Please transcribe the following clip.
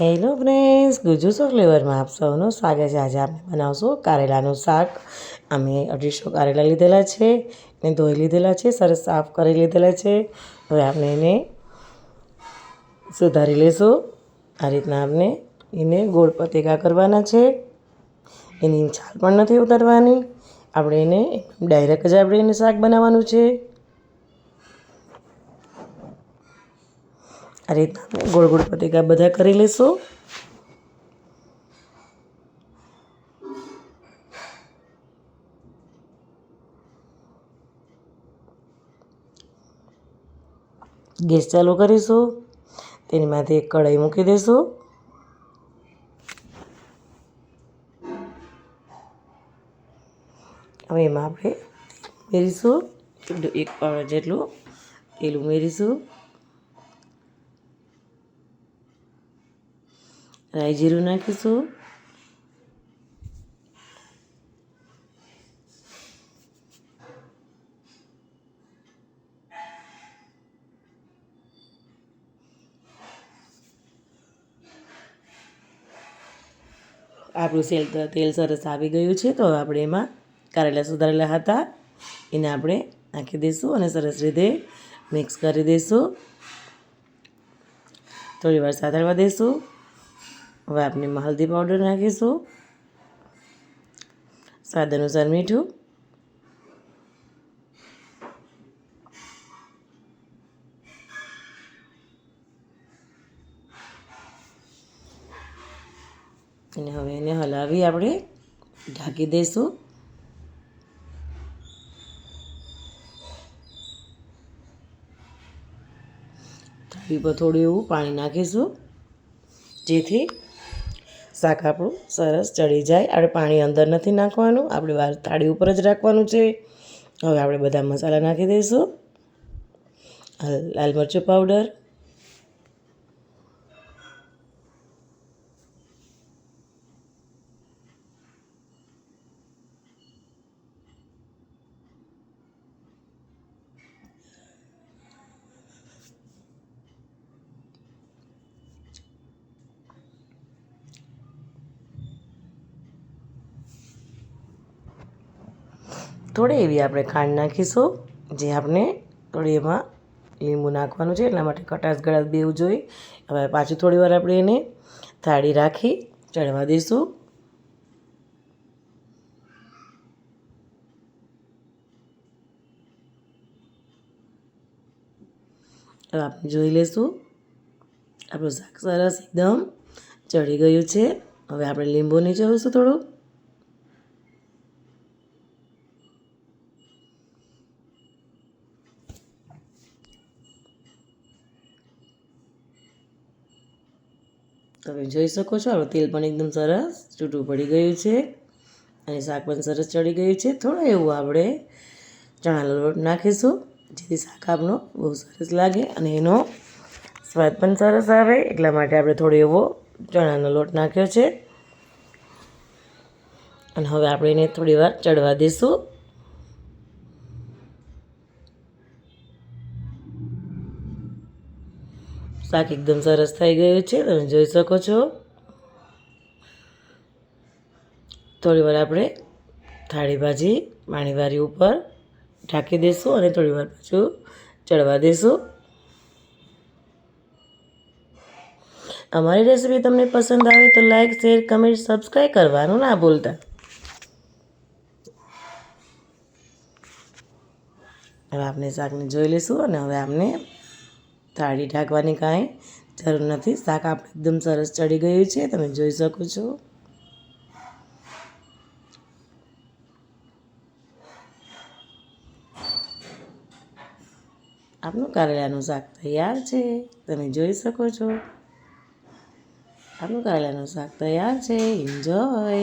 Hello friends Guju so ફ્લેવરમાં આપ સૌનું સ્વાગત છે. આજે આપણે બનાવશું કારેલાનું શાક. અમે અઢીસો કારેલા લીધેલા છે એને ધોઈ લીધેલા છે, સરસ સાફ કરી લીધેલા છે. હવે આપણે એને સુધારી લઈશું. આ રીતના આપણે એને ગોળ પતેકા કરવાના છે. એની છાલ પણ નથી ઉતારવાની. આપણે એને ડાયરેક્ટ જ આપણે એને શાક બનાવવાનું છે. આ રીતના ગોળ ગોળ પતિકા બધા કરી લઈશું ગેસ ચાલુ કરીશું. તેની માથે એક કઢાઈ મૂકી દઈશું હવે એમાં આપણે ઉમેરીશું એક પાવડા જેટલું, તેલ ઉમેરીશું. રાઈ જીરું નાખીશું. આપણું સેલ તેલ સરસ આવી ગયું છે, તો આપણે એમાં કારેલા સુધારેલા હતા. એને આપણે નાખી દઈશું અને સરસ રીતે મિક્સ કરી દઈશું. થોડી વાર સાતળવા દઈશું. હવે આપણે હલ્દી પાવડર નાખીશું. સ્વાદ અનુસાર મીઠું. અને હવે એને હલાવી આપણે ઢાંકી દઈશું. થાળી પર થોડું એવું પાણી નાખીશું. જેથી શાક આપણું સરસ ચડી જાય. આપણે પાણી અંદર નથી નાખવાનું, આપણે વાર થાળી ઉપર જ રાખવાનું છે. હવે આપણે બધા મસાલા નાખી દઈશું. લાલ મરચું પાવડર થોડી એવી આપણે ખાંડ નાખીશું, જે આપણે થોડી એમાં લીંબુ નાખવાનું છે, એટલા માટે ખટાશ ગળાશ બેવું જોઈએ. હવે પાછું થોડી વાર આપણે એને થાળી રાખી ચડવા દઈશું. હવે આપણે જોઈ લઈશું, આપણું શાક સરસ એકદમ ચડી ગયું છે. હવે આપણે લીંબુ નીચોવીશું થોડું. તમે જોઈ શકો છો. આપણું તેલ પણ એકદમ સરસ છૂટું પડી ગયું છે અને શાક પણ સરસ ચડી ગયું છે. થોડું એવું આપણે ચણાનો લોટ નાખીશું, જેથી શાક આપણો બહુ સરસ લાગે અને એનો સ્વાદ પણ સરસ આવે. એટલા માટે આપણે થોડો એવો ચણાનો લોટ નાખ્યો છે. અને હવે આપણે એને થોડી વાર ચડવા દઈશું. શાક એકદમ સરસ થઈ ગયું છે, તમે જોઈ શકો છો. થોડી વાર આપણે થાળી ભાજી પાણીવારી ઉપર ઢાંકી દઈશું અને થોડી વાર પાછું ચડવા દઈશું અમારી રેસીપી તમને પસંદ આવે તો લાઈક, શેર, કમેન્ટ, સબસ્ક્રાઈબ કરવાનું ના ભૂલતા. હવે આપણે શાકને જોઈ લઈશું અને હવે આપણે થાળી ઢાંકવાની કાંઈ જરૂર નથી. શાક આપણે એકદમ સરસ ચડી ગયું છે. તમે જોઈ શકો છો. આપનું કારેલાનું શાક તૈયાર છે. તમે જોઈ શકો છો. આપનું કારેલાનું શાક તૈયાર છે. એન્જોય